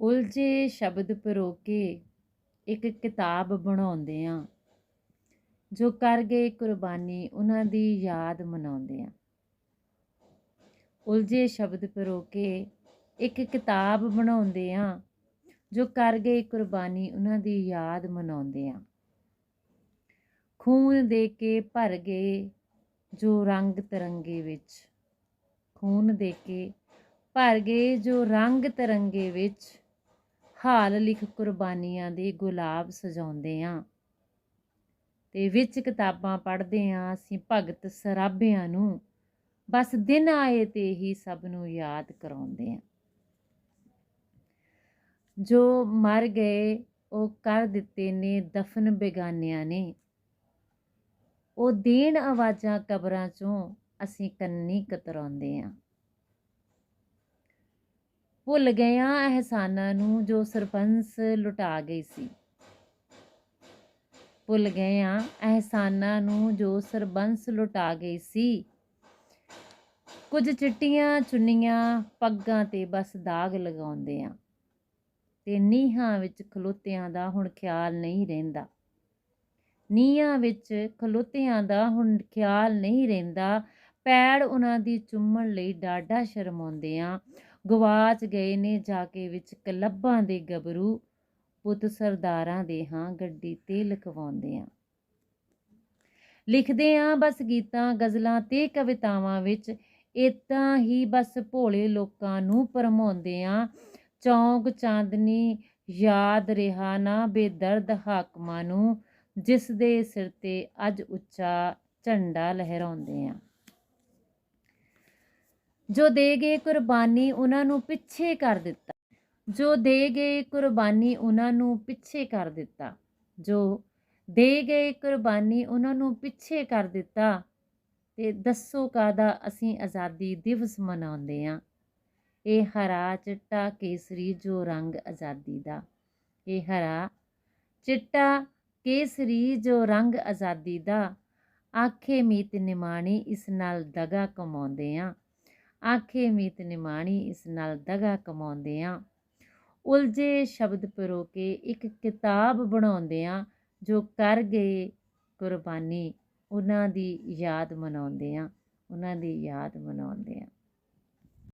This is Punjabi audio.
ਉਲਝੇ ਸ਼ਬਦ ਪਰੋ ਕੇ ਇੱਕ ਕਿਤਾਬ ਬਣਾਉਂਦੇ ਆ। ਜੋ ਕਰ ਗਏ ਕੁਰਬਾਨੀ, ਉਹਨਾਂ ਦੀ ਯਾਦ ਮਨਾਉਂਦੇ ਆ। ਉਲਝੇ ਸ਼ਬਦ ਪਰੋ ਕੇ ਇੱਕ ਕਿਤਾਬ ਬਣਾਉਂਦੇ ਆ। ਜੋ ਕਰ ਗਏ ਕੁਰਬਾਨੀ, ਉਹਨਾਂ ਦੀ ਯਾਦ ਮਨਾਉਂਦੇ ਆ। ਖੂਨ ਦੇ ਕੇ ਭਰ ਗਏ, ਜੋ ਰੰਗ ਤਰੰਗੇ ਵਿੱਚ। ਖੂਨ ਦੇ ਕੇ ਭਰ ਗਏ, ਜੋ ਰੰਗ ਤਰੰਗੇ ਵਿੱਚ। ਹਾਲ ਲਿਖ ਕੁਰਬਾਨੀਆਂ ਦੇ ਗੁਲਾਬ ਸਜਾਉਂਦੇ ਆਂ। ਤੇ ਵਿੱਚ ਕਿਤਾਬਾਂ ਪੜ੍ਹਦੇ ਆਂ ਅਸੀਂ ਭਗਤ ਸਰਾਭਿਆਂ ਨੂੰ। ਬਸ ਦਿਨ ਆਏ ਤੇ ਹੀ ਸਭ ਨੂੰ ਯਾਦ ਕਰਾਉਂਦੇ ਆਂ। ਜੋ ਮਰ ਗਏ, ਉਹ ਕਰ ਦਿੱਤੇ ਨੇ ਦਫਨ ਬੇਗਾਨਿਆਂ ਨੇ। ਉਹ ਦੇਣ ਆਵਾਜ਼ਾਂ ਕਬਰਾਂ ਚੋਂ ਅਸੀਂ ਕੰਨੀ ਕਤਰਾਉਂਦੇ ਆਂ। ਭੁੱਲ ਗਏ ਆਂ ਅਹਿਸਾਨਾਂ ਨੂੰ ਜੋ ਸਰਪੰਚ ਲੁਟਾ ਗਈ ਸੀ। ਭੁੱਲ ਗਏ ਆਂ ਅਹਿਸਾਨਾਂ ਨੂੰ ਜੋ ਸਰਬੰਸ ਲੁਟਾ ਗਈ ਸੀ। ਕੁਝ ਚਿੱਟੀਆਂ ਚੁੰਨੀਆਂ ਪੱਗਾਂ ਤੇ ਬਸ ਦਾਗ ਲਗਾਉਂਦੇ ਆਂ ਤੇ ਨੀਹਾਂ ਵਿੱਚ ਖਲੋਤਿਆਂ ਦਾ ਹੁਣ ਖਿਆਲ ਨਹੀਂ ਰਹਿੰਦਾ। ਨੀਹਾਂ ਵਿੱਚ ਖਲੋਤਿਆਂ ਦਾ ਹੁਣ ਖਿਆਲ ਨਹੀਂ ਰਹਿੰਦਾ। ਪੈੜ ਉਹਨਾਂ ਦੀ ਚੁੰਮਣ ਲਈ ਡਾਡਾ ਸ਼ਰਮਾਉਂਦੇ ਆ ਗਵਾਚ ਗਏ ਨੇ ਜਾ ਕੇ ਵਿੱਚ ਕਲੱਬਾਂ ਦੇ ਗੱਭਰੂ, ਪੁੱਤ ਸਰਦਾਰਾਂ ਦੇ ਹਾਂ ਗੱਡੀ ਤੇ ਲਿਖਵਾਉਂਦੇ ਆ ਲਿਖਦੇ ਆ ਬਸ ਗੀਤਾਂ, ਗਜ਼ਲਾਂ ਤੇ ਕਵਿਤਾਵਾਂ ਵਿੱਚ ਇਤਾਂ ਹੀ ਬਸ ਭੋਲੇ ਲੋਕਾਂ ਨੂੰ ਪਰਮਾਉਂਦੇ ਆ ਚੌਂਕ ਚਾਂਦਨੀ, ਯਾਦ ਰਿਹਾ ਨਾ ਬੇਦਰਦ ਹਾਕਮਾਂ ਨੂੰ, ਜਿਸ ਦੇ ਸਿਰ ਤੇ ਅੱਜ ਉੱਚਾ ਝੰਡਾ ਲਹਿਰਾਉਂਦੇ ਆ ਜੋ ਦੇ ਗਏ ਕੁਰਬਾਨੀ ਉਹਨਾਂ ਨੂੰ ਪਿੱਛੇ ਕਰ ਦਿੱਤਾ। ਜੋ ਦੇ ਗਏ ਕੁਰਬਾਨੀ ਉਹਨਾਂ ਨੂੰ ਪਿੱਛੇ ਕਰ ਦਿੱਤਾ। ਜੋ ਦੇ ਗਏ ਕੁਰਬਾਨੀ ਉਹਨਾਂ ਨੂੰ ਪਿੱਛੇ ਕਰ ਦਿੱਤਾ। ਤੇ ਦੱਸੋ ਕਾਦਾ ਅਸੀਂ ਆਜ਼ਾਦੀ ਦਿਵਸ ਮਨਾਉਂਦੇ ਆ ਇਹ ਹਰਾ ਚਿੱਟਾ ਕੇਸਰੀ ਜੋ ਰੰਗ ਆਜ਼ਾਦੀ ਦਾ। ਇਹ ਹਰਾ ਚਿੱਟਾ ਕੇਸਰੀ ਜੋ ਰੰਗ ਆਜ਼ਾਦੀ ਦਾ। ਆਖੇ ਮੀਤ ਨਿਮਾਣੀ ਇਸ ਨਾਲ ਦਗਾ ਕਮਾਉਂਦੇ ਆ ਆਖੇ ਮੀਤ ਨਿਮਾਣੀ ਇਸ ਨਾਲ ਦਗਾ ਕਮਾਉਂਦੇ ਆ ਉਲਝੇ ਸ਼ਬਦ ਪਰੋ ਕੇ ਇੱਕ ਕਿਤਾਬ ਬਣਾਉਂਦੇ ਆ ਜੋ ਕਰ ਗਏ ਕੁਰਬਾਨੀ, ਉਹਨਾਂ ਦੀ ਯਾਦ ਮਨਾਉਂਦੇ ਆ ਉਹਨਾਂ ਦੀ ਯਾਦ ਮਨਾਉਂਦੇ ਆ